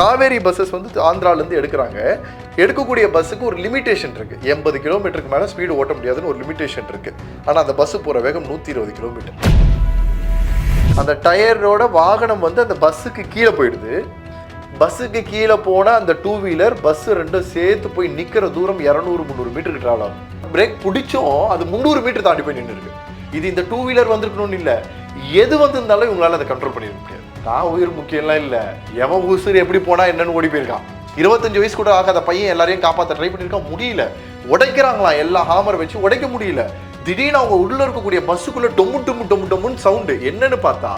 Kaveri buses வந்து ஆந்திராலேருந்து எடுக்கிறாங்க. எடுக்கக்கூடிய பஸ்ஸுக்கு ஒரு லிமிட்டேஷன் இருக்குது எண்பது கிலோமீட்டருக்கு மேலே ஸ்பீடு ஓட்ட முடியாதுன்னு ஒரு லிமிட்டேஷன் இருக்குது ஆனால் அந்த பஸ்ஸு போகிற வேகம் நூற்றி இருபது கிலோமீட்டர் அந்த டயரோட வாகனம் வந்து அந்த பஸ்ஸுக்கு கீழே போயிடுது. பஸ்ஸுக்கு கீழே போனால் அந்த டூ வீலர் பஸ்ஸு ரெண்டும் சேர்த்து போய் நிற்கிற தூரம் இரநூறு முந்நூறு மீட்டருக்கு ட்ராவல் ஆகும் பிரேக் பிடிச்சோம் அது முந்நூறு மீட்டர் தாண்டி போய் நின்று இருக்கு இது இந்த டூ வீலர் வந்திருக்கணும்னு இல்லை. எது வந்திருந்தாலும் இவங்களால அதை கண்ட்ரோல் பண்ணிட முடியாது. நான் உயிர் முக்கியம்லாம் இல்லை. எவன் உசுறு எப்படி போனா என்னன்னு ஓடி போயிருக்கான். இருபத்தஞ்சு வயசு கூட ஆகாத பையன் எல்லாரையும் காப்பாற்ற ட்ரை பண்ணியிருக்கான் முடியல. உடைக்கிறாங்களாம். எல்லா ஹாமர் வச்சு உடைக்க முடியல. திடீர்னு அவங்க உள்ள இருக்கக்கூடிய பஸ்ஸுக்குள்ள டொம்மு டொம்மு டொம்மு டொம்முன்னு சவுண்டு என்னன்னு பார்த்தா?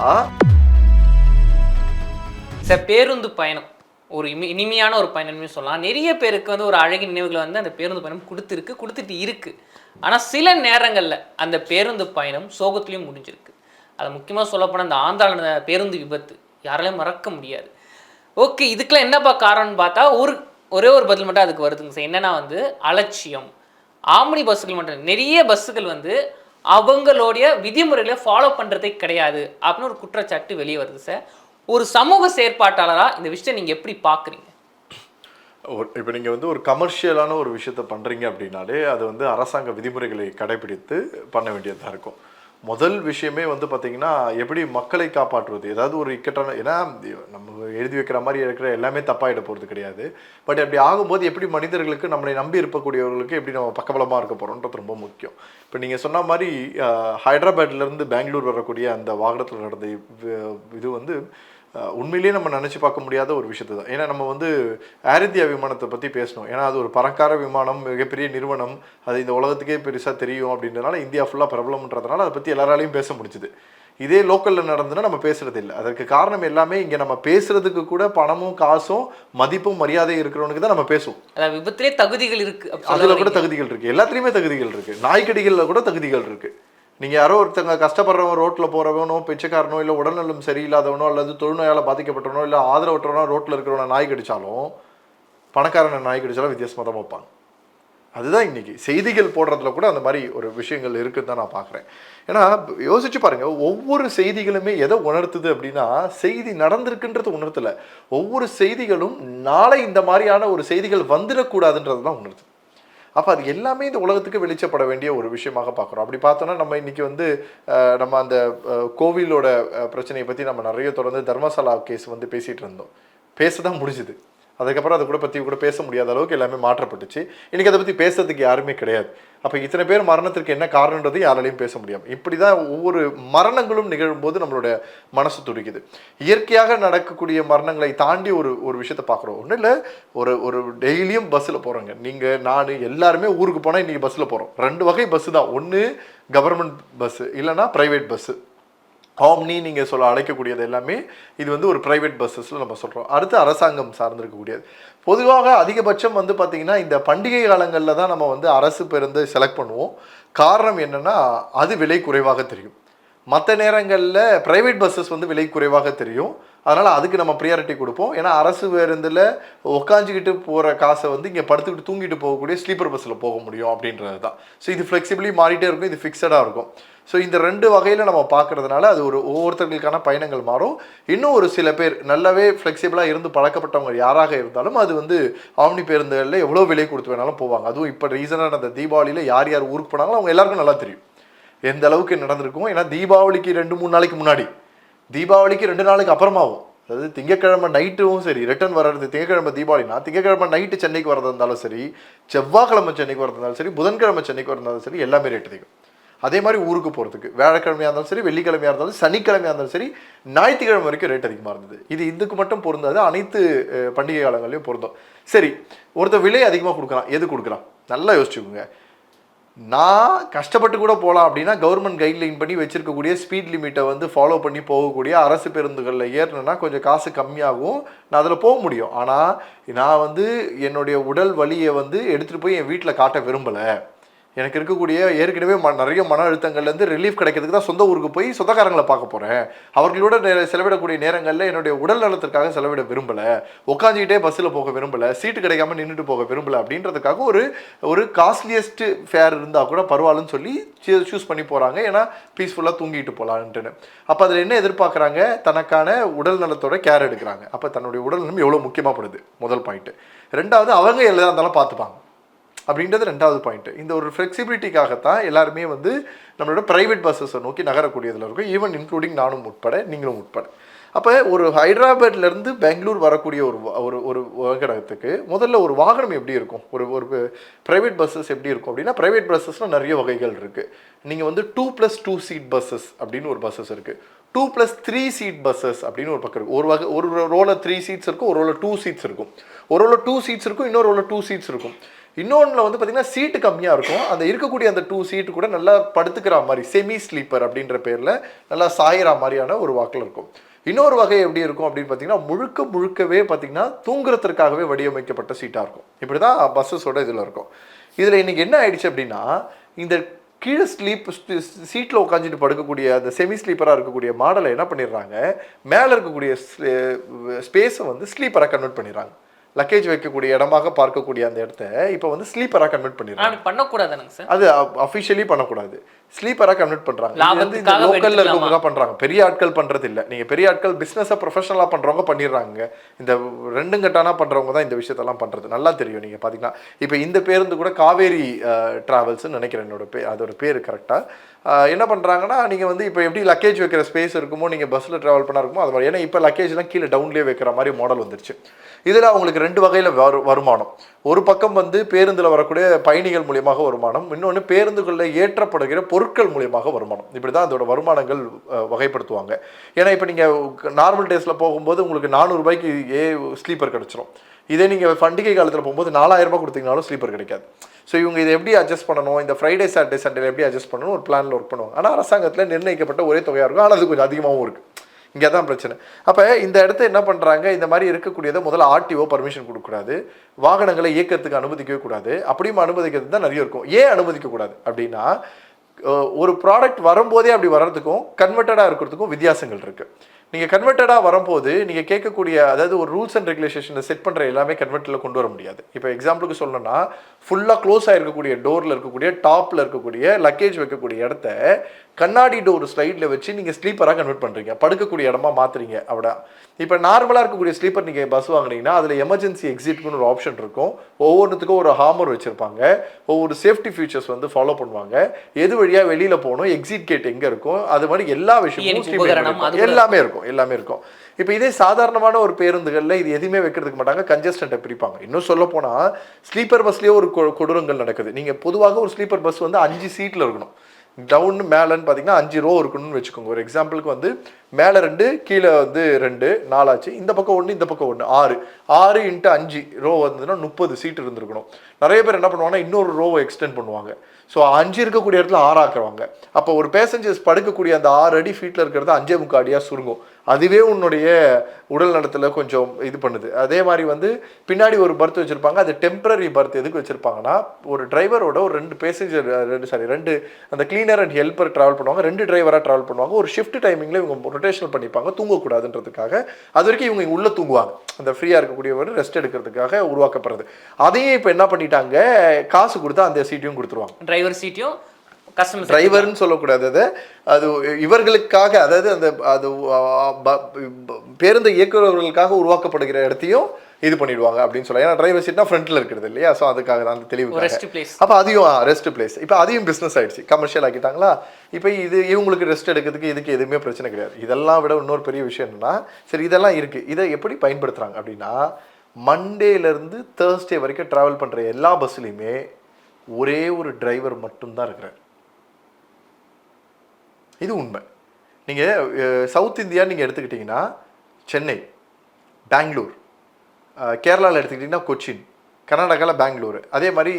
சார் பேருந்து பயணம். ஒரு இனி இனிமையான ஒரு பயணம்னு சொல்லலாம். நிறைய பேருக்கு வந்து ஒரு அழகிய நினைவுகளை வந்து அந்த பேருந்து பயணம் கொடுத்துருக்கு கொடுத்துட்டு இருக்கு. ஆனால் சில நேரங்களில் அந்த பேருந்து பயணம் சோகத்துலேயும் முடிஞ்சிருக்கு. அது முக்கியமாக சொல்லப்போனால் அந்த ஆந்திராவில் பேருந்து விபத்து. யாராலையும் மறக்க முடியாது. ஓகே இதுக்கெல்லாம் என்னப்பா காரணம்னு பார்த்தா ஒரு ஒரே ஒரு பதில் மட்டும் அதுக்கு வருதுங்க சார். என்னன்னா வந்து அலட்சியம். ஆம்னி பஸ்ஸுகள் மட்டும் நிறைய பஸ்ஸுகள் வந்து அவங்களுடைய விதிமுறைகளை ஃபாலோ பண்ணுறதே கிடையாது அப்படின்னு ஒரு குற்றச்சாட்டு வெளியே வருது சார். ஒரு சமூக செயற்பாட்டாளராக இந்த விஷயத்தை நீங்கள் எப்படி பார்க்குறீங்க? இப்போ நீங்கள் வந்து ஒரு கமர்ஷியலான ஒரு விஷயத்த பண்ணுறீங்க அப்படின்னாலே அது வந்து அரசாங்க விதிமுறைகளை கடைபிடித்து பண்ண வேண்டியதாக இருக்கும். முதல் விஷயமே வந்து பார்த்தீங்கன்னா எப்படி மக்களை காப்பாற்றுவது? ஏதாவது ஒரு இக்கட்டான ஏன்னா நம்ம எழுதி வைக்கிற மாதிரி இருக்கிற எல்லாமே தப்பாகிட போகிறது கிடையாது. பட் அப்படி ஆகும்போது எப்படி மனிதர்களுக்கு நம்மளை நம்பி இருக்கக்கூடியவர்களுக்கு எப்படி நம்ம பக்கபலமாக இருக்க போகிறோன்றது ரொம்ப முக்கியம். இப்போ நீங்கள் சொன்ன மாதிரி ஹைதராபாத்லேருந்து பெங்களூர் வரக்கூடிய அந்த வாகனத்தில் நடந்த இது வந்து உண்மையிலேயே நம்ம நினச்சி பார்க்க முடியாத ஒரு விஷயத்தை தான். ஏன்னா நம்ம வந்து ஏர் இந்தியா விமானத்தை பற்றி பேசணும். ஏன்னா அது ஒரு பறக்கார விமானம் மிகப்பெரிய நிறுவனம். அது இந்த உலகத்துக்கே பெருசாக தெரியும் அப்படின்றதுனால இந்தியா ஃபுல்லாக பிரபலம்ன்றதுனால அதை பற்றி எல்லாராலையும் பேச முடிஞ்சுது. இதே லோக்கலில் நடந்துன்னா நம்ம பேசுறது இல்லை. அதற்கு காரணம் எல்லாமே இங்கே நம்ம பேசுறதுக்கு கூட பணமும் காசும் மதிப்பும் மரியாதையும் இருக்கிறவனுக்கு தான் நம்ம பேசுவோம். விபத்திலே தகுதிகள் இருக்கு அப்படி சொல்ல அதில் கூட. தகுதிகள் இருக்கு. எல்லாத்துலேயுமே தகுதிகள் இருக்கு. நாய்க்கடிகளில் கூட தகுதிகள் இருக்கு. நீங்கள் யாரோ ஒருத்தங்க கஷ்டப்படுறவன் ரோட்டில் போகிறவனோ பிச்சைக்காரனோ இல்லை உடல்நலம் சரியில்லாதவனோ அல்லது தொழுநோயால் பாதிக்கப்பட்டவனோ இல்லை ஆதரவற்றவனோ ரோட்டில் இருக்கிறவன நாய் கடிச்சாலும் பணக்காரனை நாய் கடிச்சாலும் வித்தியாசமாக தான் வைப்பாங்க அதுதான் இன்னைக்கு. செய்திகள் போடுறதுல கூட அந்த மாதிரி ஒரு விஷயங்கள் இருக்குன்னு தான் நான் பார்க்குறேன். ஏன்னா யோசிச்சு பாருங்க ஒவ்வொரு செய்திகளுமே எதை உணர்த்துது அப்படின்னா செய்தி நடந்திருக்குன்றது உணர்த்தல. ஒவ்வொரு செய்திகளும் நாளை இந்த மாதிரியான ஒரு செய்திகள் வந்துடக்கூடாதுன்றது தான் உணர்த்துது. அப்போ அது எல்லாமே இந்த உலகத்துக்கு வெளிச்சப்பட வேண்டிய ஒரு விஷயமாக பார்க்குறோம். அப்படி பார்த்தோன்னா நம்ம இன்றைக்கி வந்து நம்ம அந்த கோவிலோட பிரச்சனையை பற்றி நம்ம நிறைய தொடர்ந்து தர்மசாலா கேஸ் வந்து பேசிகிட்டு இருந்தோம். பேச தான் முடிஞ்சுது. அதுக்கப்புறம் அதை கூட பற்றி கூட பேச முடியாத அளவுக்கு எல்லாமே மாற்றப்பட்டுச்சு. இன்றைக்கி அதை பற்றி பேசுறதுக்கு யாருமே கிடையாது. அப்போ இத்தனை பேர் மரணத்திற்கு என்ன காரணன்றது யாராலையும் பேச முடியாது. இப்படி தான் ஒவ்வொரு மரணங்களும் நிகழும்போது நம்மளுடைய மனசு துடிக்குது. இயற்கையாக நடக்கக்கூடிய மரணங்களை தாண்டி ஒரு ஒரு விஷயத்தை பார்க்குறோம். ஒன்றும் இல்லை ஒரு ஒரு டெய்லியும் பஸ்ஸில் போகிறோங்க நீங்கள் நான் எல்லாருமே ஊருக்கு போனால் இன்றைக்கி பஸ்ஸில் போகிறோம் ரெண்டு வகை பஸ்ஸு தான். ஒன்று கவர்மெண்ட் பஸ்ஸு இல்லைன்னா ப்ரைவேட் பஸ்ஸு. ஆம்னி நீங்கள் சொல்ல அழைக்கக்கூடியது எல்லாமே இது வந்து ஒரு ப்ரைவேட் பஸ்ஸஸில் நம்ம சொல்கிறோம் அடுத்து அரசாங்கம் சார்ந்திருக்கக்கூடியது பொதுவாக அதிகபட்சம் வந்து பார்த்திங்கன்னா இந்த பண்டிகை காலங்களில் தான் நம்ம வந்து அரசு பேருந்து செலக்ட் பண்ணுவோம். காரணம் என்னென்னா அது விலை குறைவாக தெரியும். மற்ற நேரங்களில் ப்ரைவேட் பஸ்ஸஸ் வந்து விலை குறைவாக தெரியும். அதனால் அதுக்கு நம்ம ப்ரியாரிட்டி கொடுப்போம். ஏன்னா அரசு பேருந்தில் உட்காந்துக்கிட்டு போகிற காசை வந்து இங்கே படுத்துக்கிட்டு தூங்கிட்டு போகக்கூடிய ஸ்லீப்பர் பஸ்ஸில் போக முடியும் அப்படின்றது தான். ஸோ இது ஃப்ளெக்சிபிளி மாறிட்டே இருக்கும். இது ஃபிக்ஸடாக இருக்கும். ஸோ இந்த ரெண்டு வகையில் நம்ம பார்க்கறதுனால அது ஒரு ஒவ்வொருத்தர்களுக்கான பயணங்கள் மாறும். இன்னும் ஒரு சில பேர் நல்லாவே ஃப்ளெக்சிபிளாக இருந்து பழக்கப்பட்டவங்க யாராக இருந்தாலும் அது வந்து ஆம்னி பேருந்துகளில் எவ்வளோ விலை கொடுத்து வேணாலும் போவாங்க. அதுவும் இப்போ ரீசனாக அந்த தீபாவளியில் யார் யார் ஊருக்கு போனாங்களோ அவங்க எல்லாருக்கும் நல்லா தெரியும். எந்த அளவுக்கு நடந்திருக்கும் ஏன்னா தீபாவளிக்கு ரெண்டு மூணு நாளைக்கு முன்னாடி தீபாவளிக்கு ரெண்டு நாளுக்கு அப்புறமாவும். அதாவது திங்கக்கிழமை நைட்டும் சரி ரிட்டர்ன் வர்றது திங்கக்கிழமை தீபாவளினா திங்கக்கிழமை நைட்டு சென்னைக்கு வரதா இருந்தாலும் சரி செவ்வாய்க்கிழமை சென்னைக்கு வரதா இருந்தாலும் சரி புதன்கிழமை சென்னைக்கு வரதாலும் சரி எல்லாமே ரேட் அதிகம். அதே மாதிரி ஊருக்கு போகிறதுக்கு வியாழக்கிழமையாக இருந்தாலும் சரி வெள்ளிக்கிழமையாக இருந்தாலும் சனிக்கிழமையாக இருந்தாலும் சரி ஞாயிற்றுக்கிழமை வரைக்கும் ரேட் அதிகமாக இருந்தது. இது இதுக்கு மட்டும் பொருந்தாது அனைத்து பண்டிகை காலங்களையும் பொருந்தும். சரி ஒருத்தர் விலை அதிகமாக கொடுக்குறான் எது கொடுக்குறான் நல்லா யோசிச்சுக்கோங்க. நான் கஷ்டப்பட்டு கூட போகலாம் அப்படின்னா கவர்மெண்ட் கைட்லைன் பண்ணி வச்சிருக்கக்கூடிய ஸ்பீட் லிமிட்டை வந்து ஃபாலோ பண்ணி போகக்கூடிய அரசு பேருந்துகளில் ஏறினா கொஞ்சம் காசு கம்மியாகும் நான் அதில் போக முடியும். ஆனால் நான் வந்து என்னுடைய உடல் வலியை வந்து எடுத்துகிட்டு போய் என் வீட்டில் காட்ட விரும்பலை. எனக்கு இருக்கக்கூடிய ஏற்கனவே ம நிறைய மன அழுத்தங்கள்லேருந்து ரிலீஃப் கிடைக்கிறதுக்கு தான் சொந்த ஊருக்கு போய் சொந்தக்காரங்களை பார்க்க போகிறேன் அவர்களோட நே- செலவிடக்கூடிய நேரங்களில் என்னுடைய உடல் நலத்திற்காக செலவிட விரும்பலை. உட்காந்துக்கிட்டே பஸ்ஸில் போக விரும்பலை. சீட்டு கிடைக்காம நின்றுட்டு போக விரும்பலை அப்படின்றதுக்காக ஒரு ஒரு காஸ்ட்லியஸ்ட் ஃபேர் இருந்தால் கூட பரவாயில்லன்னு சொல்லி சூஸ் பண்ணி போகிறாங்க ஏன்னா பீஸ்ஃபுல்லாக தூங்கிட்டு போகலான்ட்டுன்னு அப்போ அதில் என்ன எதிர்பார்க்குறாங்க? தனக்கான உடல் நலத்தோட கேர் எடுக்கிறாங்க. அப்போ தன்னுடைய உடல் நலம் எவ்வளோ முக்கியமாகப்படுது முதல் பாயிண்ட்டு ரெண்டாவது அவங்க எல்லாம் இருந்தாலும் பார்த்துப்பாங்க. அப்படின்றது ரெண்டாவது பாயிண்ட் இந்த ஒரு ஃப்ளெக்சிபிலிட்டிக்காகத்தான் எல்லாருமே வந்து நம்மளோட ப்ரைவேட் பஸ்ஸஸை நோக்கி நகரக்கூடியதில் இருக்கும். ஈவன் இன்க்ளூடிங் நானும் உட்பட நீங்களும் உட்பட. அப்போ ஒரு ஹைதராபாத்லேருந்து பெங்களூர் வரக்கூடிய ஒரு ஒரு ஒரு வாகனத்துக்கு முதல்ல ஒரு வாகனம் எப்படி இருக்கும்? ஒரு ஒரு ப்ரைவேட் பஸ்ஸஸ் எப்படி இருக்கும் அப்படின்னா ப்ரைவேட் பஸ்ஸஸ்னால் நிறைய வகைகள் இருக்குது நீங்கள் வந்து two plus two seat buses அப்படின்னு ஒரு பஸ்ஸஸ் இருக்குது two plus three seat buses அப்படின்னு ஒரு பக்கம் இருக்கும் ஒரு வகை ஒரு ரோவில் த்ரீ சீட்ஸ் இருக்கும் ஒரு ரோவில் டூ சீட்ஸ் இருக்கும். ஒரு ரோவில் டூ சீட்ஸ் இருக்கும் இன்னொரு ரோவில் டூ சீட்ஸ் இருக்கும். இன்னொன்றில் வந்து பார்த்திங்கன்னா சீட்டு கம்மியாக இருக்கும். அந்த இருக்கக்கூடிய அந்த டூ சீட்டு கூட நல்லா படுத்துக்கிற மாதிரி செமி ஸ்லீப்பர் அப்படின்ற பேரில் நல்லா சாயிற மாதிரியான ஒரு வாக்கில் இருக்கும். இன்னொரு வகை எப்படி இருக்கும் அப்படின்னு பார்த்தீங்கன்னா முழுக்க முழுக்கவே பார்த்தீங்கன்னா தூங்குறதுக்காகவே வடிவமைக்கப்பட்ட சீட்டாக இருக்கும். இப்படி தான் பஸ்ஸஸோட இதில் இருக்கும். இதில் இன்றைக்கி என்ன ஆயிடுச்சு அப்படின்னா இந்த கீழே ஸ்லீப் சீட்டில் உட்காந்துட்டு படுக்கக்கூடிய அந்த செமி ஸ்லீப்பராக இருக்கக்கூடிய மாடலை என்ன பண்ணிடுறாங்க மேலே இருக்கக்கூடிய ஸ்பேஸை வந்து ஸ்லீப்பராக கன்வெர்ட் பண்ணிடுறாங்க. லக்கேஜ் வைக்கக்கூடிய இடமாக பார்க்கக்கூடிய அந்த இடத்த இப்போ வந்து ஸ்லீப்பராக கன்வெர்ட் பண்ணிடுறாங்க. அப்படி பண்ணக்கூடாதானுங்க சார் அது அஃபிஷியலி பண்ணக்கூடாது. ஸ்லீப்பராக கன்வெர்ட் பண்றாங்க. இது வந்து இந்த லோக்கல்ல? இருக்கவங்க தான் பண்றாங்க. பெரிய ஆட்கள் பண்றது இல்ல நீங்க பெரிய ஆட்கள் பிசினஸை ப்ரொஃபஷனலா பண்றவங்க பண்ணிடுறாங்க. இந்த ரெண்டும் கட்டானா பண்றவங்க தான் இந்த விஷயத்தெல்லாம் பண்றது. நல்லா தெரியும் நீங்க பாத்தீங்கன்னா. இப்போ இந்த பேருந்து கூட காவேரி டிராவல்ஸ்னு நினைக்கிறேன். என்னோட பே அதோட பேர் கரெக்டா என்ன பண்றாங்கன்னா நீங்க வந்து இப்போ எப்படி லக்கேஜ் வைக்கிற ஸ்பேஸ் இருக்குமோ நீங்க பஸ்ல டிராவல் பண்ணா இருக்குமோ அது மாதிரி. ஏன்னா இப்போ லக்கேஜ்லாம் கீழே டவுன்லேயே வைக்கிற மாதிரி மாடல் வந்துருச்சு. இதுல அவங்களுக்கு ரெண்டு வகையில வரு வருமானம். ஒரு பக்கம் வந்து பேருந்துல வரக்கூடிய பயணிகள் மூலியமாக வருமானம். இன்னொன்று பேருந்துகளில் ஏற்றப்படுகிற பொருட்கள் மூலியமாக வருமானம். இப்படி தான் அதோட வருமானங்கள் வகைப்படுத்துவாங்க. ஏன்னா இப்போ நீங்கள் நார்மல் டேஸில் போகும்போது உங்களுக்கு நானூறுபாய்க்கு ஏ ஸ்லீப்பர் கிடச்சிரும். இதே நீங்கள் பண்டிகை காலத்தில் போகும்போது நாலாயிரரூபா கொடுத்தீங்கனாலும் ஸ்லீப்பர் கிடைக்காது. ஸோ இவங்க இதை எப்படி அட்ஜஸ்ட் பண்ணணும்? இந்த ஃப்ரைடே சாட்டர்டே சண்டேல எப்படி அட்ஜஸ்ட் பண்ணணும் ஒரு பிளானில் ஒர்க் பண்ணுவாங்க. ஆனால் அரசாங்கத்தில் நிர்ணயிக்கப்பட்ட ஒரே தொகையாக இருக்கும். ஆனால் அது கொஞ்சம் அதிகமாகவும் இருக்குது இங்கே தான் பிரச்சனை. அப்போ இந்த இடத்த என்ன பண்ணுறாங்க இந்த மாதிரி இருக்கக்கூடியதை முதல்ல ஆர்டிஓ பர்மிஷன் கொடுக்கக்கூடாது. வாகனங்களை இயக்கத்துக்கு அனுமதிக்கவே கூடாது. அப்படியும் அனுமதிக்கிறது தான் நிறைய இருக்கும். ஏன் அனுமதிக்கக்கூடாது? அப்படின்னா ஒரு ப்ராடக்ட் வரும்போதே அப்படி வர்றதுக்கும் கன்வெர்ட்டடாக இருக்கிறதுக்கும் வித்தியாசங்கள் இருக்குது நீங்கள் கன்வெர்ட்டடாக வரும்போது நீங்கள் கேட்கக்கூடிய அதாவது ஒரு ரூல்ஸ் அண்ட் ரெகுலேஷனை செட் பண்ணுற எல்லாமே கன்வெர்ட்டில் கொண்டு வர முடியாது. இப்போ எக்ஸாம்பிளுக்கு சொல்லணும்னா ஃபுல்லாக க்ளோஸ் ஆகிருக்கக்கூடிய டோரில் இருக்கக்கூடிய டாப்பில் இருக்கக்கூடிய லக்கேஜ் வைக்கக்கூடிய இடத்த கண்ணாடி டோர் ஸ்லைடில் வச்சு நீங்கள் ஸ்லீப்பராக கன்வெர்ட் பண்ணுறீங்க படுக்கக்கூடிய இடமா மாற்றுறீங்க அவட இப்போ நார்மலாக இருக்கக்கூடிய ஸ்லீப்பர் நீங்கள் பஸ் வாங்குனீங்கன்னா அதில் எமர்ஜென்சி எக்ஸிட்னு ஒரு ஆப்ஷன் இருக்கும். ஒவ்வொன்றுத்துக்கும் ஒரு ஹாமர் வச்சுருப்பாங்க. ஒவ்வொரு சேஃப்டி ஃபீச்சர்ஸ் வந்து ஃபாலோ பண்ணுவாங்க. எது வழியாக வெளியில் போகணும் எக்ஸிட் கேட் எங்கே இருக்கும் அது மாதிரி எல்லா விஷயமும் எல்லாமே இருக்கும் எல்லாமே இருக்கும். இப்போ இதே சாதாரணமான ஒரு பேருந்துகளில் இது எதுவுமே வைக்கிறதுக்கு மாட்டாங்க கன்ஜஸ்டண்ட்டை பிரிப்பாங்க. இன்னும் சொல்ல போனால் ஸ்லீப்பர் பஸ்லேயே ஒரு கொடூரங்கள் நடக்குது. நீங்கள் பொதுவாக ஒரு ஸ்லீப்பர் பஸ் வந்து அஞ்சு சீட்டில் இருக்கணும். டவுன் மேலேன்னு பார்த்தீங்கன்னா அஞ்சு ரோ இருக்கணும்னு வச்சுக்கோங்க. ஒரு எக்ஸாம்பிளுக்கு வந்து மேலே ரெண்டு கீழே வந்து ரெண்டு நாலாச்சு. இந்த பக்கம் ஒன்று இந்த பக்கம் ஒன்று ஆறு. ஆறு இன்ட்டு அஞ்சு ரோ வந்ததுன்னா முப்பது சீட் இருந்திருக்கணும். நிறைய பேர் என்ன பண்ணுவாங்கன்னா இன்னொரு ரோவை எக்ஸ்டெண்ட் பண்ணுவாங்க. ஸோ அஞ்சு இருக்கக்கூடிய இடத்துல ஆறாக்குறவங்க. அப்போ ஒரு பேசஞ்சர்ஸ் படுக்கக்கூடிய அந்த ஆறு அடி ஃபீட்டில் இருக்கிறது அஞ்சே முக்கால் அடியாக சுருங்கும். அதுவே உன்னுடைய உடல் நலத்தில் கொஞ்சம் இது பண்ணுது. அதே மாதிரி வந்து பின்னாடி ஒரு பர்த் வச்சுருப்பாங்க. அது டெம்பரரி பர்த் எதுக்கு வச்சுருப்பாங்கன்னா ஒரு டிரைவரோட ஒரு ரெண்டு பேசஞ்சர் ரெண்டு சாரி ரெண்டு அந்த கிளீனர் அண்ட் ஹெல்ப்பர் ட்ராவல் பண்ணுவாங்க. ரெண்டு டிரைவராக ட்ராவல் பண்ணுவாங்க. ஒரு ஷிஃப்ட் டைமிங்கில் இவங்க ரொட்டேஷனல் பண்ணிப்பாங்க. தூங்கக்கூடாதுன்றதுக்காக. அது வரைக்கும் இவங்க உள்ளே தூங்குவாங்க. அந்த ஃப்ரீயாக இருக்கக்கூடியவர் ரெஸ்ட் எடுக்கிறதுக்காக உருவாக்கப்படுறது. அதையும் இப்போ என்ன பண்ணிட்டாங்க? காசு கொடுத்தா அந்த சீட்டையும் கொடுத்துருவாங்க. டிரைவர் சீட்டையும் கஸ்டமர் டிரைவர்னு சொல்லக்கூடாது அது. அது இவர்களுக்காக அதாவது அந்த அது பேருந்து இயக்குறவர்களுக்காக உருவாக்கப்படுகிற இடத்தையும் இது பண்ணிடுவாங்க அப்படின்னு சொல்லலாம். ஏன்னா டிரைவர் சீட்னா ஃப்ரண்ட்ல இருக்கிறது இல்லையா? ஸோ அதுக்காக தான் அந்த தெளிவுக்காக. ரெஸ்ட் பிளேஸ் அப்போ அதையும் ரெஸ்ட் பிளேஸ் இப்போ அதையும் பிஸ்னஸ் ஆயிடுச்சு. கமர்ஷியல் ஆக்கிட்டாங்களா? இப்போ இது இவங்களுக்கு ரெஸ்ட் எடுக்கிறதுக்கு இதுக்கு எதுவுமே பிரச்சனை கிடையாது. இதெல்லாம் விட இன்னொரு பெரிய விஷயம் என்னன்னா சரி இதெல்லாம் இருக்கு. இதை எப்படி பயன்படுத்துறாங்க அப்படின்னா மண்டேலேருந்து தேர்ஸ்டே வரைக்கும் ட்ராவல் பண்ணுற எல்லா பஸ்லையுமே ஒரே ஒரு டிரைவர் மட்டும்தான் இருக்கிறார். இது உண்மை. நீங்கள் சவுத் இந்தியா நீங்கள் எடுத்துக்கிட்டிங்கன்னா சென்னை பெங்களூர் கேரளாவில் எடுத்துக்கிட்டிங்கன்னா கொச்சின் கர்நாடகாவில் பெங்களூர். அதே மாதிரி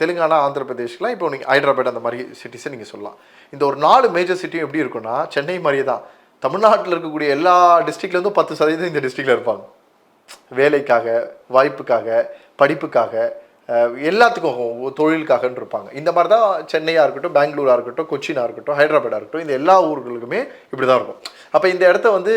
தெலுங்கானா ஆந்திர பிரதேஷ்லாம் இப்போ நீங்கள் ஹைதராபாத் அந்த மாதிரி சிட்டிஸை நீங்கள் சொல்லலாம். இந்த ஒரு நாலு மேஜர் சிட்டியும் எப்படி இருக்குன்னா சென்னை மாதிரியே தான். தமிழ்நாட்டில் இருக்கக்கூடிய எல்லா டிஸ்ட்ரிக்ட்லேருந்தும் பத்து சதவீதம் இந்த டிஸ்ட்ரிக்டில் இருப்பாங்க. வேலைக்காக வாய்ப்புக்காக படிப்புக்காக எல்லாத்துக்கும் தொழிலுக்காகன்னு இருப்பாங்க. இந்த மாதிரி தான் சென்னையாக இருக்கட்டும் பெங்களூராக இருக்கட்டும் கொச்சினாக இருக்கட்டும் ஹைதராபாடாக இருக்கட்டும் இந்த எல்லா ஊர்களுக்குமே இப்படி தான் இருக்கும். அப்போ இந்த இடத்த வந்து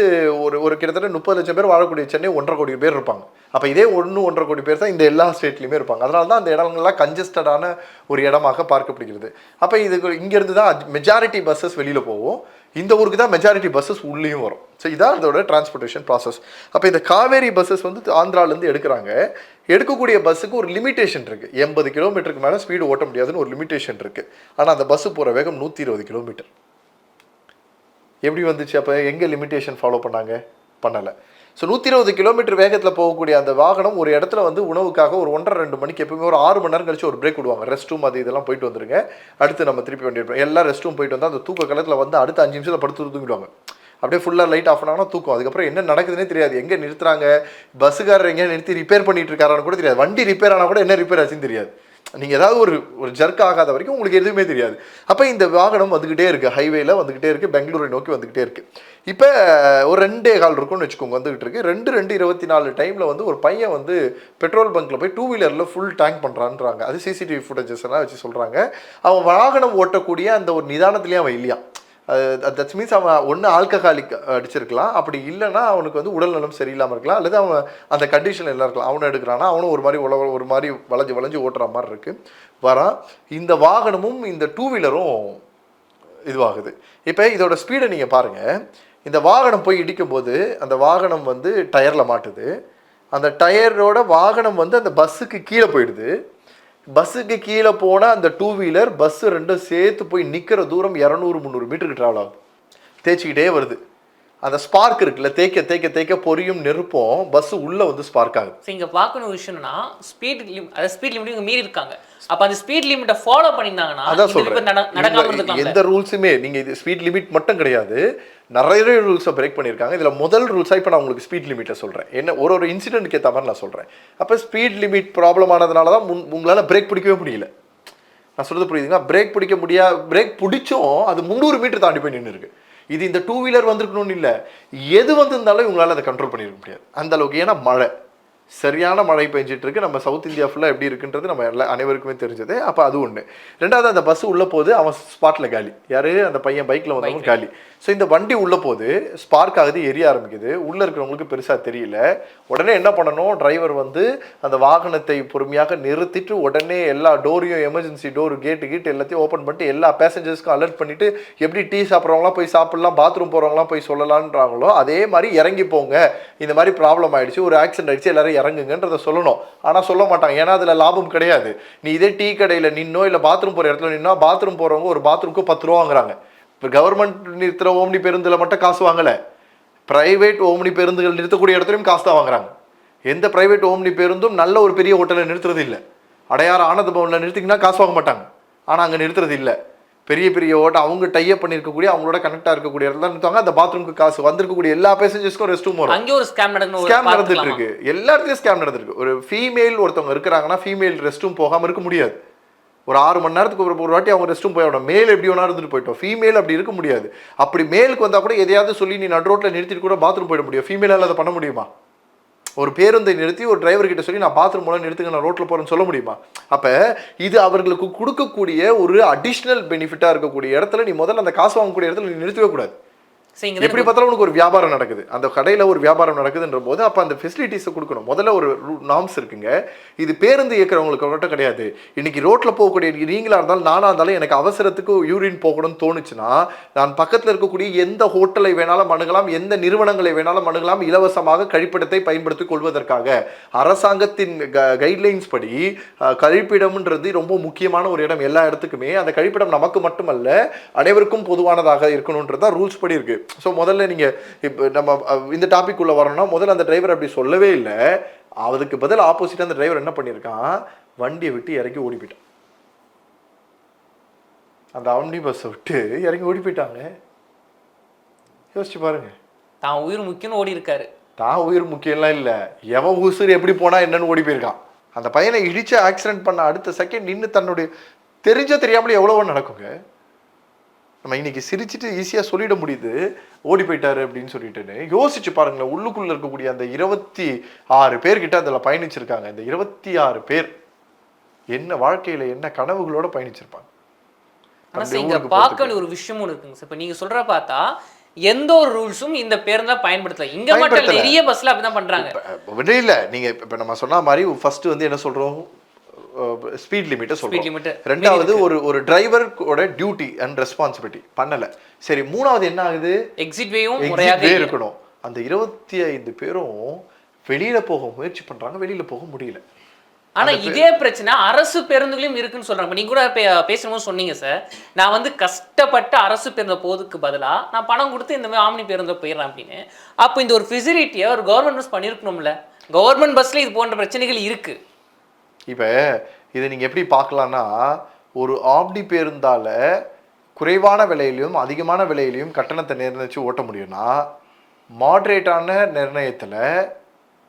ஒரு ஒரு கிட்டத்தட்ட முப்பது லட்சம் பேர் வாழக்கூடிய சென்னை ஒன்றரை கோடி பேர் இருப்பாங்க. அப்போ இதே ஒன்று ஒன்றரை கோடி பேர் தான் இந்த எல்லா ஸ்டேட்லையுமே இருப்பாங்க. அதனால தான் அந்த இடங்கள்லாம் கஞ்சஸ்டடான ஒரு இடமாக பார்க்கப்படுகிறது. அப்போ இது இங்கேருந்து தான் மெஜாரிட்டி பஸ்ஸஸ் வெளியில் போவோம் இந்த ஊருக்கு தான் மெஜாரிட்டி பஸ்ஸஸ் உள்ளேயும் வரும். ஸோ இதான் அதோட டிரான்ஸ்போர்ட்டேஷன் ப்ராசஸ் அப்போ இந்த காவேரி பஸ்ஸஸ் வந்து ஆந்திராலேருந்து எடுக்கிறாங்க. எடுக்கக்கூடிய பஸ்ஸுக்கு ஒரு லிமிட்டேஷன் இருக்குது எண்பது கிலோமீட்டருக்கு மேலே ஸ்பீடு ஓட்ட முடியாதுன்னு ஒரு லிமிட்டேஷன் இருக்குது ஆனால் அந்த பஸ்ஸு போகிற வேகம் நூற்றி இருபது கிலோமீட்டர் எப்படி வந்துச்சு? அப்போ எங்கே லிமிட்டேஷன் ஃபாலோ பண்ணாங்க? பண்ணலை. ஸோ நூற்றி இருபது கிலோமீட்டர் வேகத்தில் போகக்கூடிய அந்த வாகனம் ஒரு இடத்துல வந்து உணவுக்காக ஒரு ஒன்றரை ரெண்டு மணிக்கு எப்பவுமே ஒரு ஆறு மணி நேரம் கழிச்சு ஒரு பிரேக் விடுவாங்க. ரெஸ்ட் ரூம் அது இதெல்லாம் போயிட்டு வந்துருங்க. அடுத்து நம்ம திருப்பி வேண்டியிருப்போம் எல்லாம் ரெஸ்ட் ரூம் போயிட்டு வந்தால் அந்த தூக்க காலத்தில் வந்து அடுத்த அஞ்சு நிமிஷத்தில் படுத்து தூங்கிடுவாங்க. அப்படியே ஃபுல்லாக லைட் ஆஃப் பண்ணாங்கன்னா தூக்கும். அதுக்கப்புறம் என்ன நடக்குதுன்னே தெரியாது. எங்கே நிறுத்துறாங்க? பஸ்ஸுக்காரர் எங்கே நிறுத்தி ரிப்பேர் பண்ணிட்டு இருக்காரான்னு கூட தெரியாது. வண்டி ரிப்பேர் ஆனால் கூட என்ன ரிப்பேர் ஆச்சுன்னு தெரியாது. நீங்கள் ஏதாவது ஒரு ஒரு ஜர்க் ஆகாத வரைக்கும் உங்களுக்கு எதுவுமே தெரியாது. அப்போ இந்த வாகனம் வந்துக்கிட்டே இருக்குது ஹைவேல வந்துக்கிட்டே இருக்குது பெங்களூரை நோக்கி வந்துக்கிட்டே இருக்குது இப்போ ஒரு ரெண்டே கால் இருக்கும்னு வச்சுக்கோங்க. வந்துகிட்டு இருக்கு. ரெண்டு ரெண்டு இருபத்தி நாலு டைமில் வந்து ஒரு பையன் வந்து பெட்ரோல் பங்க்கில் போய் டூ வீலரில் ஃபுல் டேங்க் பண்ணுறான்றாங்க அது சிசிடிவி ஃபுட்டேஜஸ் எல்லாம் வச்சு சொல்கிறாங்க அவன் வாகனம் ஓட்டக்கூடிய அந்த ஒரு நிதானத்துலேயே அவன் இல்லையா தட்ஸ் மீன்ஸ் அவன் ஒன்று ஆல்கஹாலிக் அடிச்சிருக்கலாம். அப்படி இல்லைன்னா அவனுக்கு வந்து உடல் நலம் சரியில்லாமல் இருக்கலாம். அல்லது அவன் அந்த கண்டிஷன் எல்லாம் இருக்கலாம். அவனை எடுக்கிறானா? அவனும் ஒரு மாதிரி உல ஒரு மாதிரி வளைஞ்சு வளைஞ்சு ஓட்டுற மாதிரி இருக்குது வரான். இந்த வாகனமும் இந்த டூ வீலரும் இதுவாகுது. இப்போ இதோட ஸ்பீடை நீங்கள் பாருங்கள் இந்த வாகனம் போய் இடிக்கும்போது அந்த வாகனம் வந்து டயரில் மாட்டுது. அந்த டயரோட வாகனம் வந்து அந்த பஸ்ஸுக்கு கீழே போயிடுது. பஸ்ஸுக்கு கீழே போனால் அந்த டூ வீலர் பஸ்ஸு ரெண்டும் சேர்த்து போய் நிற்கிற தூரம் இரநூறு முந்நூறு மீட்டருக்கு ட்ராவல் ஆகுது தேய்ச்சிக்கிட்டே வருது. அந்த ஸ்பார்க் இருக்குல்ல தேய்க்க தேய்க்க தேய்க்க பொரியும் நெருப்பம் பஸ்ஸு உள்ளே வந்து ஸ்பார்க் ஆகுது. ஸோ இங்கே பார்க்கணும் விஷயம்னா ஸ்பீட் லிம் அதாவது ஸ்பீட் லிமிட் இவங்க மீறி இருக்காங்க. அப்போ அந்த ஸ்பீட் லிமிட்டை ஃபாலோ பண்ணியிருந்தாங்கன்னா அதான் இருந்திருக்கலாம் எந்த ரூல்ஸுமே நீங்க இது ஸ்பீட் லிமிட் மட்டும் கிடையாது. நிறைய ரூல்ஸை பிரேக் பண்ணியிருக்காங்க. இதில் முதல் ரூல்ஸாக இப்போ நான் உங்களுக்கு ஸ்பீட் லிமிட்டை சொல்கிறேன் என்ன ஒரு ஒரு இன்சிடென்ட்க்கு ஏற்ற மாதிரி நான் சொல்கிறேன் அப்போ ஸ்பீட் லிமிட் ப்ராப்ளம் ஆனதுனால தான் முன் உங்களால் பிரேக் பிடிக்கவே முடியல. நான் சொல்கிறது புரியுதுங்களா? பிரேக் பிடிக்க முடியா பிரேக் பிடிச்சும் அது முந்நூறு மீட்டர் தாண்டி போய் நின்று இருக்கு இது இந்த டூ வீலர் வந்திருக்கணும்னு இல்லை. எது வந்திருந்தாலும் இவங்களால அதை கண்ட்ரோல் பண்ணிருக்க முடியாது. அந்த அளவுக்கு. ஏன்னா மழை. சரியான மழை பெஞ்சிட்டு இருக்கு நம்ம சவுத் இந்தியா ஃபுல்லாக எப்படி இருக்குன்றது நம்ம எல்லா அனைவருக்குமே தெரிஞ்சது. அப்போ அது ஒன்று ரெண்டாவது அந்த பஸ் உள்ளே போகுது அவன் ஸ்பாட்டில் காலி. யாரு? அந்த பையன் பைக்கில் வந்தவன் காலி. ஸோ இந்த வண்டி உள்ளே போகுது ஸ்பார்க் ஆகுது எரிய ஆரம்பிக்குது. உள்ளே இருக்கிறவங்களுக்கு பெருசாக தெரியல. உடனே என்ன பண்ணணும்? டிரைவர் வந்து அந்த வாகனத்தை பொறுமையாக நிறுத்திட்டு உடனே எல்லா டோரையும் எமர்ஜென்சி டோர் கேட்டு கீட்டு எல்லாத்தையும் ஓப்பன் பண்ணிட்டு எல்லா பேசஞ்சர்ஸ்க்கும் அலர்ட் பண்ணிட்டு எப்படி டீ சாப்பிட்றவங்களாம் போய் சாப்பிடலாம் பாத்ரூம் போகிறவங்களாம் போய் சொல்லலான்றாங்களோ அதே மாதிரி இறங்கி போங்க. இந்த மாதிரி ப்ராப்ளம் ஆயிடுச்சு. ஒரு ஆக்சிடென்ட் ஆயிடுச்சு. எல்லாரும் இறங்குங்கன்றத சொல்லணும். ஆனால் சொல்ல மாட்டாங்க. ஏன்னா அதில் லாபம் கிடையாது. நீ இதே டீ கடையில் நின்னோ இல்லை பாத்ரூம் போகிற இடத்துல நின்னோ பாத்ரூம் போகிறவங்க ஒரு பாத்ரூம்க்கு பத்து ரூபா வாங்குறாங்க. இப்போ கவர்மெண்ட் நிறுத்துற ஓம்னி பேருந்தில் மட்டும் காசு வாங்கலை. ப்ரைவேட் ஓம்னி பேருந்துகள் நிறுத்தக்கூடிய இடத்துலையும் காசு தான் வாங்குறாங்க. எந்த ப்ரைவேட் ஓம்னி பேருந்தும் நல்ல ஒரு பெரிய ஹோட்டலில் நிறுத்துறது இல்லை. அடையாறு ஆனந்த பவனில் நிறுத்திங்கன்னா காசு வாங்க மாட்டாங்க. ஆனால் அங்கே நிறுத்துறது இல்லை. பெரிய பெரிய ஓட்டம் அவங்க டைப் பண்ணியிருக்கக்கூடிய அவங்களோட கனெக்டாக இருக்கக்கூடிய இடத்துல நிறுத்துவாங்க. அந்த பாத்ரூமுக்கு காசு வந்திருக்கக்கூடிய எல்லா பேசஞ்சர்ஸ்க்கும் ரெஸ்ட் ரூம் வரும். அங்கே ஒரு ஸ்கேம் நடக்கணும் ஸ்கேம் நடந்துட்டு? இருக்கு எல்லா இடத்துலயும் ஸ்கேம் நடந்திருக்கு. ஒரு ஃபீமேல் ஒருத்தவங்க இருக்கிறாங்கன்னா ஃபீமேல் ரெஸ்ட் ரூம் போகாம இருக்க முடியாது. ஒரு ஆறு மணி நேரத்துக்கு ஒரு ஒரு வாட்டி அவங்க ரெஸ்ட் ரூம் போயிடணும் மேல் எப்படி வேணா இருந்துட்டு போயிட்டோம். ஃபீமேல் அப்படி இருக்க முடியாது. அப்படி மேலுக்கு வந்தா கூட எதையாவது சொல்லி நீ நடு ரோட்ல நிறுத்திட்டு கூட பாத்ரூம் போயிட முடியும். ஃபீமேலால் அதை பண்ண முடியுமா? ஒரு பேருந்தை நிறுத்தி ஒரு டிரைவர் கிட்ட சொல்லி நான் பாத்ரூம் மூலம் நிறுத்துங்க நான் ரோட்ல போறேன்னு சொல்ல முடியுமா? அப்ப இது அவர்களுக்கு கொடுக்கக்கூடிய ஒரு அடிஷ்னல் பெனிஃபிட்டா இருக்கக்கூடிய இடத்துல நீ முதல்ல அந்த காசு வாங்கக்கூடிய இடத்துல நீ நிறுத்தவே கூடாது. எப்படி பார்த்தாலும் உனக்கு ஒரு வியாபாரம் நடக்குது. அந்த கடையில் ஒரு வியாபாரம் நடக்குதுன்ற போது அப்போ அந்த ஃபெசிலிட்டிஸை கொடுக்கணும். முதல்ல ஒரு நாம்ஸ் இருக்குங்க. இது பேருந்து இயக்கிறவங்களுக்கு மட்டும் கிடையாது. இன்னைக்கு ரோட்டில் போகக்கூடிய நீங்களாக இருந்தாலும் நானாக இருந்தாலும் எனக்கு அவசரத்துக்கு யூரின் போகணும்னு தோணுச்சுன்னா நான் பக்கத்தில் இருக்கக்கூடிய எந்த ஹோட்டலை வேணாலும் அணுகலாம் எந்த நிறுவனங்களை வேணாலும் அணுகலாம் இலவசமாக கழிப்பிடத்தை பயன்படுத்திக் கொள்வதற்காக. அரசாங்கத்தின் கைட்லைன்ஸ் படி கழிப்பிடம்ன்றது ரொம்ப முக்கியமான ஒரு இடம் எல்லா இடத்துக்குமே. அந்த கழிப்பிடம் நமக்கு மட்டுமல்ல அனைவருக்கும் பொதுவானதாக இருக்கணுன்றது தான் ரூல்ஸ் படி இருக்குது ஸோ முதல்ல நீங்க இப்போ நம்ம இந்த டாபிக் உள்ள வரணும்னா முதல்ல அந்த டிரைவர் அப்படி சொல்லவே இல்லை. அதுக்கு பதில் ஆப்போசிட் அந்த டிரைவர் என்ன பண்ணியிருக்கான் வண்டியை விட்டு இறங்கி ஓடி போயிட்டான் அந்த ஆம்னி பஸ்ஸை விட்டு இறங்கி ஓடி போயிட்டாங்க யோசிச்சு பாருங்க. தான் உயிர் முக்கியம்னு ஓடி இருக்காரு தான் உயிர் முக்கியம்லாம் இல்லை. எவன் உசுர் எப்படி போனா என்னன்னு ஓடி போயிருக்கான் அந்த பையனை இடிச்சு ஆக்சிடென்ட் பண்ண அடுத்த செகண்ட் நின்று தன்னுடைய தெரிஞ்ச தெரியாமலே எவ்வளவோ நடக்குங்க. நம்ம இன்னைக்கு சிரிச்சிட்டு ஈஸியாக சொல்லிட முடியுது. ஓடி போயிட்டாரு அப்படின்னு சொல்லிட்டுன்னு. யோசிச்சு பாருங்களேன் உள்ளுக்குள்ள இருக்கக்கூடிய அந்த இருபத்தி ஆறு பேர்கிட்ட அதில் பயணிச்சிருக்காங்க. இந்த இருபத்தி ஆறு பேர் என்ன வாழ்க்கையில என்ன கனவுகளோட பயணிச்சிருப்பாங்க? ஆனா அந்த சார் இங்க ஊருக்கு பார்க்க போறதுக்கு. வேண்டிய ஒரு விஷயம் ஒன்று இருக்குங்க சார். இப்போ நீங்க சொல்ற பார்த்தா எந்த ஒரு ரூல்ஸும் இந்த பேருந்தை பயன்படுத்தல. இங்க மட்டும். நிறைய பஸ்ல அப்படிதான் பண்றாங்க. இல்ல. நீங்க இப்ப நம்ம சொன்ன மாதிரி ஃபர்ஸ்ட் வந்து என்ன சொல்றோம்? ஸ்பீட் லிமிட்டை லிமிட் ரெண்டாவது ஒரு ஒரு டிரைவரோட டியூட்டி அண்ட் ரெஸ்பான்சிபிலிட்டி பண்ணல. சரி மூணாவது என்ன ஆகுது? எக்ஸிட் வேயும் Exit முறையாக way இல்லை. இருக்கணும். அந்த இருபத்தி ஐந்து பேரும் வெளியில போக முயற்சி பண்றாங்க. வெளியில போக முடியல. ஆனா இதே பிரச்சனை அரசு பேருந்துகளையும் இருக்குன்னு சொல்றாங்க. நீங்க கூட பே- பேசும்போது சொன்னீங்க சார் நான் வந்து கஷ்டப்பட்டு அரசு பேருந்த போறதுக்கு பதிலா நான் பணம் கொடுத்து இந்த மாதிரி ஆம்னி பேருந்தை போயிடுறேன் அப்படின்னு. அப்போ இந்த ஒரு ஃபெசிலிட்டியை ஒரு கவர்மெண்ட் பஸ் பண்ணியிருக்கணும்ல கவர்மெண்ட் பஸ்ல இது போன்ற பிரச்சனைகள் இருக்கு. இப்ப இதை நீங்க எப்படி பார்க்கலாம்னா ஒரு ஆம்னி பேருந்தால குறைவான விலையிலையும் அதிகமான விலையிலையும் கட்டணத்தை நிர்ணயிச்சு ஓட்ட முடியும்னா மாட்ரேட்டான நிர்ணயத்துல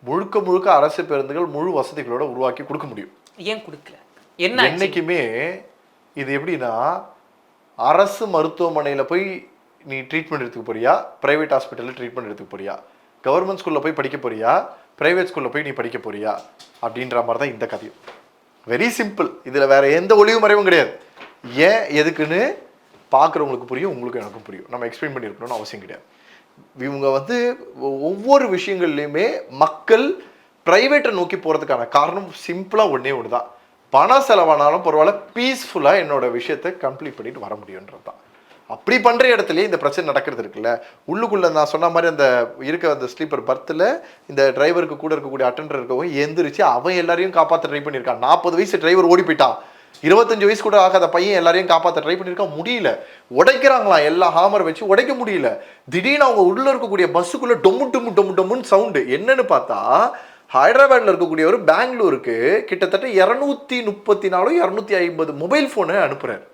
முழுக்க முழுக்க அரசு பேருந்துகள் முழு வசதிகளோட உருவாக்கி கொடுக்க முடியும். ஏன் கொடுக்கல? என்ன ஆச்சு? என்னைக்குமே இது எப்படின்னா அரசு மருத்துவமனையில் போய் நீ ட்ரீட்மெண்ட் எடுத்துக்க போறியா? பிரைவேட் ஹாஸ்பிட்டலில் ட்ரீட்மெண்ட் எடுத்துக்க போறியா? கவர்மெண்ட் ஸ்கூலில் போய் படிக்க போறியா? ப்ரைவேட் ஸ்கூலில் போய் நீ படிக்க போறியா? அப்படின்ற மாதிரி தான் இந்த கதையும். வெரி சிம்பிள் இதில் வேறு எந்த ஒளிவு மறைவும் கிடையாது. ஏன் எதுக்குன்னு பார்க்குறவங்களுக்கு புரியும் உங்களுக்கு எனக்கும் புரியும். நம்ம எக்ஸ்பிளைன் பண்ணியிருக்கணும்னு அவசியம் கிடையாது. இவங்க வந்து ஒவ்வொரு விஷயங்கள்லையுமே மக்கள் ப்ரைவேட்டை நோக்கி போகிறதுக்கான காரணம் சிம்பிளாக ஒன்றே ஒன்று தான் பணம் செலவானாலும் பரவாயில்ல பீஸ்ஃபுல்லாக என்னோட விஷயத்தை கம்ப்ளீட் பண்ணிட்டு வர முடியுன்றது தான் அப்படி பண்ணுற இடத்துலையே இந்த பிரச்சனை நடக்கிறது இருக்குல்ல. உள்ளுக்குள்ள நான் சொன்ன மாதிரி அந்த இருக்க அந்த ஸ்லீப்பர் பர்த்தில் இந்த டிரைவருக்கு கூட இருக்கக்கூடிய அட்டண்டர் இருக்கவங்க எந்திரிச்சு அவன் எல்லாரையும் காப்பாற்ற ட்ரை பண்ணியிருக்கான். நாற்பது வயசு டிரைவர் ஓடி போயிட்டான். இருபத்தஞ்சு வயசு கூட ஆகாத பையன் எல்லாரையும் காப்பாற்ற ட்ரை பண்ணியிருக்கான். முடியல. உடைக்கிறாங்களாம் எல்லா ஹாமர் வச்சு உடைக்க முடியல. திடீர்னு அவங்க உள்ள இருக்கக்கூடிய பஸ்ஸுக்குள்ள டொம்மு டொம்மு டொம்மு டொம்முன்னு சவுண்டு என்னன்னு பார்த்தா ஹைதராபாத்ல இருக்கக்கூடியவர் பெங்களூருக்கு கிட்டத்தட்ட இரநூத்தி முப்பத்தி நாலு இரநூத்தி ஐம்பது மொபைல் ஃபோனை அனுப்புகிறார்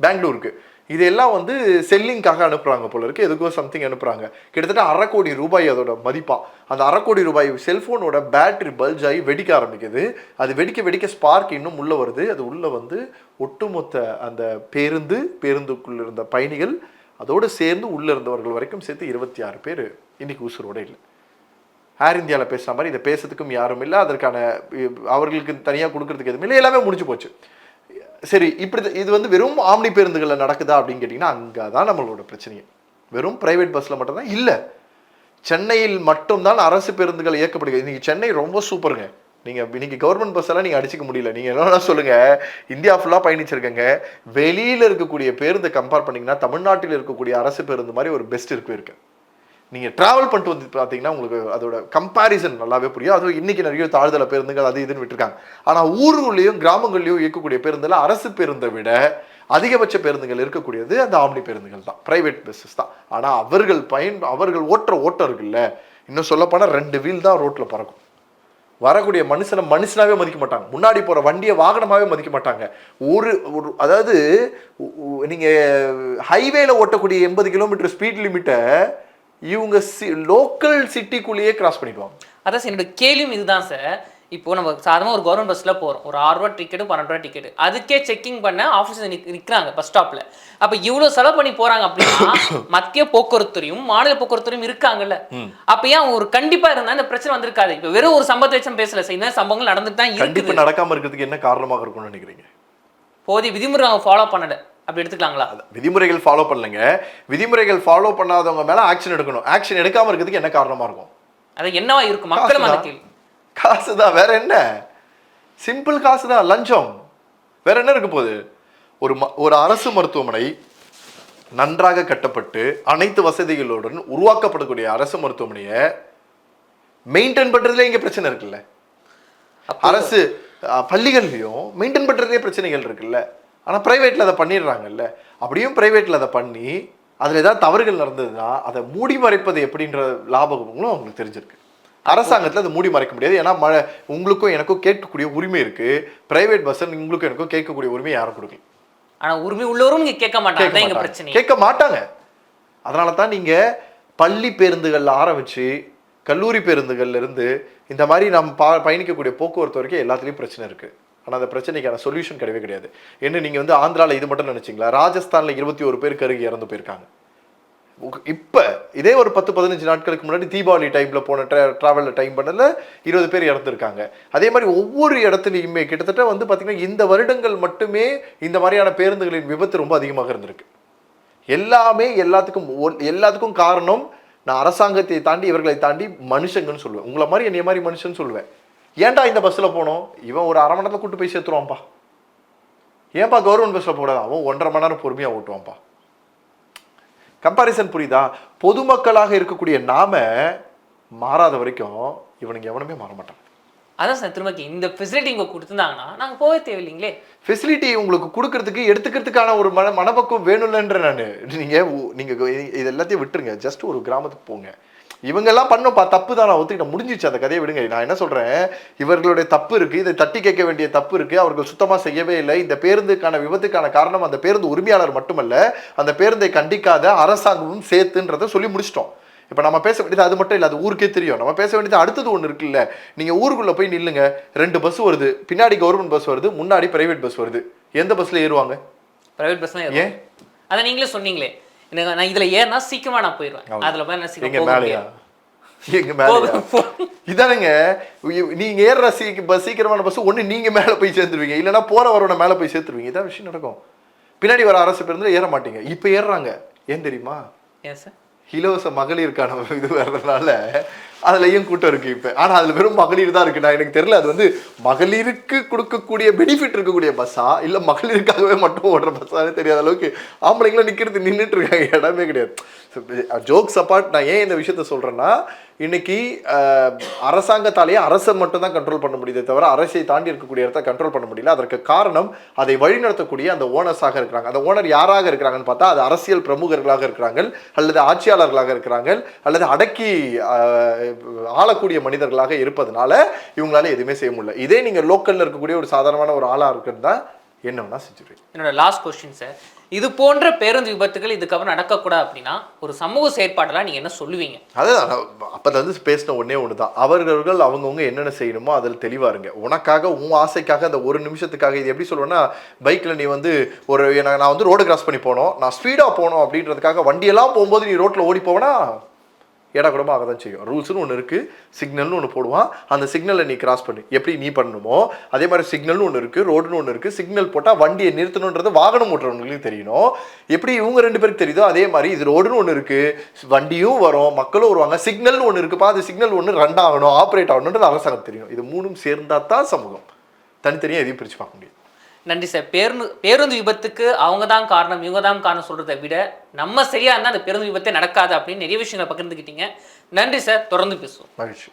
பெங்களூருக்கு. இதெல்லாம் வந்து செல்லிங்காக அனுப்புகிறாங்க போல இருக்குது எதுக்கோ சம்திங் அனுப்புகிறாங்க கிட்டத்தட்ட அரை கோடி ரூபாய் அதோட மதிப்பாக அந்த அரை கோடி ரூபாய் செல்ஃபோனோட பேட்டரி பல்ஜ் ஆகி வெடிக்க ஆரம்பிக்குது. அது வெடிக்க வெடிக்க ஸ்பார்க் இன்னும் உள்ளே வருது. அது உள்ளே வந்து ஒட்டுமொத்த அந்த பேருந்து பேருந்துக்குள்ள இருந்த பயணிகள் அதோடு சேர்ந்து உள்ளே இருந்தவர்கள் வரைக்கும் சேர்த்து இருபத்தி ஆறு பேர் இன்றைக்கி உசுரோட இல்லை. ஏர் இந்தியாவில் பேசுகிற மாதிரி இதை பேசுறதுக்கும் யாரும் இல்லை. அதற்கான அவர்களுக்கு தனியாக கொடுக்கறதுக்கு எதுவுமே இல்லை. எல்லாமே முடிஞ்சு போச்சு. சரி இப்படி இது வந்து வெறும் ஆம்னி பேருந்துகளில் நடக்குதா அப்படின்னு கேட்டிங்கன்னா அங்கே தான் நம்மளோட பிரச்சனையே. வெறும் பிரைவேட் பஸ்ஸில் மட்டும்தான் இல்லை. சென்னையில் மட்டும்தான் அரசு பேருந்துகள் இயக்கப்படுகிறது. இன்றைக்கி சென்னை ரொம்ப சூப்பருங்க நீங்கள் இன்னைக்கு கவர்மெண்ட் பஸ் எல்லாம் நீங்கள் அடிச்சுக்க முடியல. நீங்கள் என்னென்னா சொல்லுங்கள் இந்தியா ஃபுல்லாக பயணிச்சிருக்கங்க. வெளியில் இருக்கக்கூடிய பேருந்தை கம்பேர் பண்ணீங்கன்னா தமிழ்நாட்டில் இருக்கக்கூடிய அரசு பேருந்து மாதிரி ஒரு பெஸ்ட் இருக்கு. இருக்குது நீங்கள் ட்ராவல் பண்ணிட்டு வந்து பார்த்தீங்கன்னா உங்களுக்கு அதோட கம்பாரிசன் நல்லாவே புரியும். அதுவும் இன்றைக்கி நிறைய தாழ்தள பேருந்துகள் அது இதுன்னு விட்டுருக்காங்க. ஆனால் ஊருக்குள்ளேயும் கிராமங்கள்லேயும் இயக்கக்கூடிய பேருந்தில் அரசு பேருந்தை விட அதிகபட்ச பேருந்துகள் இருக்கக்கூடியது அந்த ஆம்னி பேருந்துகள் தான். ப்ரைவேட் பஸ்ஸஸ் தான். ஆனால் அவர்கள் பயன் அவர்கள் ஓட்டுற ஓட்டம் இருக்குல்ல இன்னும் சொல்லப்போனால் ரெண்டு வீல் தான் ரோட்டில் பறக்கும். வரக்கூடிய மனுஷனை மனுஷனாவே மதிக்க மாட்டாங்க. முன்னாடி போகிற வண்டியை வாகனமாகவே மதிக்க மாட்டாங்க. ஒரு ஒரு அதாவது நீங்கள் ஹைவேல ஓட்டக்கூடிய எண்பது கிலோமீட்டர் ஸ்பீட் லிமிட்டை இவங்க லோக்கல் சிட்டிக்குள்ளேயே கிராஸ் பண்ணிடுவாங்க. அதான் சார் என்னோட கேள்வியும் இதுதான் சார் இப்போ நம்ம சாதாரண ஒரு கவர்மெண்ட் பஸ்ல போறோம். ஒரு ஆறு ரூபா டிக்கெட்டு பன்னெண்டு ரூபா டிக்கெட் அதுக்கே செக்கிங் பண்ண ஆஃபீஸர் நிற்கிறாங்க பஸ் ஸ்டாப்ல அப்ப இவ்வளவு செலவு பண்ணி போறாங்க அப்படின்னா மத்திய போக்குவரத்துறையும் மாநில போக்குவரத்துறையும் இருக்காங்கல்ல. அப்ப ஏன் ஒரு கண்டிப்பா இருந்தா இந்த பிரச்சனை வந்திருக்காது. இப்ப வெறும் ஒரு சம்பவத்தை வச்சு பேசல சார் இந்த சம்பவங்கள் நடந்துட்டு தான் கண்டிப்பா இருக்குது. நடக்காம இருக்கிறதுக்கு என்ன காரணமாக இருக்கும்னு நினைக்கிறீங்க? போதிய விதிமுறை அவங்க ஃபாலோ பண்ணல. அப்படி எடுத்துக்கலாங்களா? விதிமுறைகள் ஃபாலோ பண்ணலங்க. விதிமுறைகள் ஃபாலோ பண்ணாதவங்க மேல ஆக்ஷன் எடுக்கணும். ஆக்ஷன் எடுக்காம இருக்கிறதுக்கு என்ன காரணமா இருக்கும்? அது என்னவா இருக்கும்? மக்களும் அந்த. கேள்வி காசு தான் வேற என்ன? சிம்பிள் காசு தான் லஞ்சம். வேற என்ன இருக்க போகுது? ஒரு ம- ஒரு அரசு மருத்துவமனை நன்றாக கட்டப்பட்டு அனைத்து வசதிகளுடன் உருவாக்கப்படக்கூடிய அரசு மருத்துவமனையை மெயின்டைன் பண்றதுல இங்க பிரச்சனை இருக்குல்ல. அரசு பள்ளிகள்லயும் மெயின்டைன் பண்றதுலயே பிரச்சனைகள் இருக்குல்ல. ஆனா பிரைவேட்ல அதை பண்ணிடுறாங்கல்ல. அப்படியும் பிரைவேட்ல அதை பண்ணி அதுல ஏதாவது தவறுகள் நடந்ததுன்னா அதை மூடி மறைப்பது எப்படின்ற லாபகமும் அவங்களுக்கு தெரிஞ்சிருக்கு. அரசாங்கத்துல அதை மூடி மறைக்க முடியாது. ஏன்னா மழை உங்களுக்கும் எனக்கும் கேட்கக்கூடிய உரிமை இருக்கு. பிரைவேட் பஸ் உங்களுக்கும் எனக்கும் கேட்கக்கூடிய உரிமை யாரும் கொடுக்கல. ஆனா உரிமை உள்ளவரும் இங்க கேட்க மாட்டாங்க. கேட்க மாட்டாங்க. பிரச்சனை கேட்க மாட்டாங்க. அதனால தான் நீங்க பள்ளி பேருந்துகள்ல ஆரம்பிச்சு கல்லூரி பேருந்துகள்ல இருந்து இந்த மாதிரி நம்ம பா பயணிக்கக்கூடிய போக்குவரத்து வரைக்கும் எல்லாத்துலேயும் பிரச்சனை இருக்கு. ஆனால் அந்த பிரச்சனைக்கான சொல்யூஷன் கிடையவே கிடையாது. என்ன நீங்கள் வந்து ஆந்திராவில் இது மட்டும் நினச்சிங்களா? ராஜஸ்தானில் இருபத்தி ஒரு பேர் கருகி இறந்து போயிருக்காங்க. இப்போ இதே ஒரு பத்து பதினஞ்சு நாட்களுக்கு முன்னாடி தீபாவளி டைமில் போன ட்ராவலில் டைம் பண்ணல இருபது பேர் இறந்துருக்காங்க. அதே மாதிரி ஒவ்வொரு இடத்துலையுமே கிட்டத்தட்ட வந்து பார்த்திங்கன்னா இந்த வருடங்கள் மட்டுமே இந்த மாதிரியான பேருந்துகளின் விபத்து ரொம்ப அதிகமாக இருந்திருக்கு. எல்லாமே எல்லாத்துக்கும் எல்லாத்துக்கும் காரணம் நான் அரசாங்கத்தை தாண்டி இவர்களை தாண்டி மனுஷங்கன்னு சொல்லுவேன். உங்களை மாதிரி என்னைய மாதிரி மனுஷன் சொல்லுவேன். ஏன்டா இந்த பஸ்ஸில் போனோம்? இவன் ஒரு அரை மணி நேரத்தில் கூட்டு போய் சேர்த்துருவான்ப்பா. ஏன்பா கவர்மெண்ட் பஸ்ஸில் போடாத அவன் ஒன்றரை மணி நேரம் பொறுமையாக ஓட்டுவான்ப்பா. கம்பாரிசன் புரியுதா? பொதுமக்களாக இருக்கக்கூடிய நாம மாறாத வரைக்கும் இவனுங்க எவனுமே மாற மாட்டான். அதான் சார் திரும்ப இந்த ஃபெசிலிட்டி இங்கே கொடுத்துருந்தாங்கன்னா நாங்கள் போகவே தேவையில்லைங்களே. ஃபெசிலிட்டி உங்களுக்கு கொடுக்கறதுக்கு எடுத்துக்கிறதுக்கான ஒரு மன மனப்பக்குவம் வேணும்லன்ற நான். நீங்கள் நீங்கள் இது எல்லாத்தையும் விட்டுருங்க. ஜஸ்ட் ஒரு கிராமத்துக்கு போங்க. இவங்கெல்லாம் பண்ணப்பா தப்பு தான் நான் ஒத்துக்கிட்ட முடிஞ்சிச்சு அந்த கதையை விடுங்க. நான் என்ன சொல்கிறேன் இவர்களுடைய தப்பு இருக்குது இதை தட்டி கேட்க வேண்டிய தப்பு இருக்குது அவர்கள் சுத்தமாக செய்யவே இல்லை. இந்த பேருந்துக்கான விபத்துக்கான காரணம் அந்த பேருந்து உரிமையாளர் மட்டுமல்ல அந்த பேருந்தை கண்டிக்காத அரசாங்கமும் சேர்த்துன்றதை சொல்லி முடிச்சிட்டோம். இப்போ நம்ம பேச வேண்டியது அது மட்டும் இல்லை அது ஊருக்கே தெரியும். நம்ம பேச வேண்டியது அடுத்தது ஒன்று இருக்குல்ல. நீங்கள் ஊருக்குள்ளே போய் நில்லுங்க. ரெண்டு பஸ் வருது. பின்னாடி கவர்மெண்ட் பஸ் வருது. முன்னாடி பிரைவேட் பஸ் வருது. எந்த பஸ்ஸில் ஏறுவாங்க? ப்ரைவேட் பஸ்லாம் ஏன்? அதை நீங்களே சொன்னீங்களே. எனக்கு நான் இதில் ஏறினா சீக்கிரமா நான் போயிடுவேன். அதில் போய் நான் சீக்கிரம். எங்க போ- இதானுங்க நீங்க ஏறுற சீ பஸ் சீக்கிரமான பஸ் ஒண்ணு நீங்க மேல போய் சேர்ந்துருவீங்க. இல்லைன்னா போற வரவன மேல போய் சேர்த்துருவீங்க. இதான் விஷயம் நடக்கும். பின்னாடி வர அரசு பேருந்து ஏற மாட்டீங்க. இப்ப ஏறுறாங்க. ஏன் தெரியுமா? இலவச மகளிருக்கான இது வர்றதுனால அதுலயும் கூட்டம் இருக்கு இப்ப. ஆனா அதுல வெறும் மகளிர் தான் இருக்கு நான் எனக்கு தெரியல அது வந்து மகளிருக்கு கொடுக்கக்கூடிய பெனிஃபிட் இருக்கக்கூடிய பஸ்ஸா இல்ல மகளிருக்காகவே மட்டும் ஓடுற பஸ்ஸானே தெரியாத அளவுக்கு ஆம்பளைங்களும் நிக்கிறது நின்றுட்டு இருக்காங்க. இடமே கிடையாது. ஜோக்ஸ் அப்பார்ட் uh, நான் ஏன் இந்த விஷயத்த சொல்றேன்னா இன்னைக்கு uh, அரசாங்கத்தாலேயே அரசை மட்டும் தான் கண்ட்ரோல் பண்ண முடியுதே தவிர அரசை தாண்டி இருக்கக்கூடிய இடத்த கண்ட்ரோல் பண்ண முடியல. அதற்கு காரணம் அதை வழிநடத்தக்கூடிய அந்த ஓனர்ஸாக இருக்கிறாங்க. அந்த ஓனர் யாராக இருக்கிறாங்கன்னு பார்த்தா அது அரசியல் பிரமுகர்களாக இருக்கிறாங்க அல்லது ஆட்சியாளர்களாக இருக்கிறாங்க அல்லது அடக்கி uh, ஆளக்கூடிய மனிதர்களாக இருப்பதனால இவங்களால எதுவுமே செய்ய முடியல. இதே நீங்க லோக்கல்ல இருக்கக்கூடிய ஒரு சாதாரணமான ஒரு ஆளா இருக்கிறது தான் என்ன வேணா செஞ்சுருவீங்க என்னோட லாஸ்ட் கொஸ்டின் சார் இது போன்ற பேருந்து விபத்துகள் இதுக்கப்புறம் நடக்கக்கூடாது அப்படின்னா ஒரு சமூக செயற்பாடெல்லாம் நீங்க என்ன சொல்லுவீங்க? அதுதான் நான் அப்போது வந்து பேசின ஒன்றே ஒன்று தான் அவர்கள் அவங்கவுங்க என்னென்ன செய்யணுமோ அதில் தெளிவாக இருங்க. உனக்காக உன் ஆசைக்காக அந்த ஒரு நிமிஷத்துக்காக இது எப்படி சொல்லுவேன்னா பைக்கில் நீ வந்து ஒரு நான் வந்து ரோடு கிராஸ் பண்ணி போனோம். நான் ஸ்பீடாக போகணும் அப்படின்றதுக்காக வண்டியெல்லாம் போகும்போது நீ ரோட்டில் ஓடி போவேனா? ஏடா கூடமா ஆக தான் செய்யும். ரூல்ஸ்னு ஒன்று இருக்குது சிக்னல்னு ஒன்று போடுவான். அந்த சிக்னலை நீ கிராஸ் பண்ணு. எப்படி நீ பண்ணணுமோ அதே மாதிரி சிக்னல்னு ஒன்று இருக்குது ரோடுன்னு ஒன்று இருக்குது சிக்னல் போட்டால் வண்டியை நிறுத்தணுன்றது வாகனம் ஓட்டுறவங்களுக்கு தெரியணும். எப்படி இவங்க ரெண்டு பேருக்கு தெரியுதோ அதே மாதிரி இது ரோடுன்னு ஒன்று இருக்குது வண்டியும் வரும் மக்களும் வருவாங்க. சிக்னல்னு ஒன்று இருக்குப்பா அது சிக்னல் ஒன்று ரன் ஆகணும் ஆப்ரேட் ஆகணுன்றது அரசாங்கம் தெரியும். இது மூணும் சேர்ந்தா தான் சமூகம். தனித்தனியாக எதையும் பிரித்து பார்க்க முடியும் நன்றி சார். பேருந்து பேருந்து விபத்துக்கு அவங்க தான் காரணம் இவங்க தான் காரணம் சொல்றதை விட நம்ம சரியாக இருந்தால் அந்த பேருந்து விபத்தே நடக்காது அப்படின்னு நிறைய விஷயங்களை பகிர்ந்துக்கிட்டீங்க நன்றி சார். தொடர்ந்து பேசுவோம். மகிழ்ச்சி.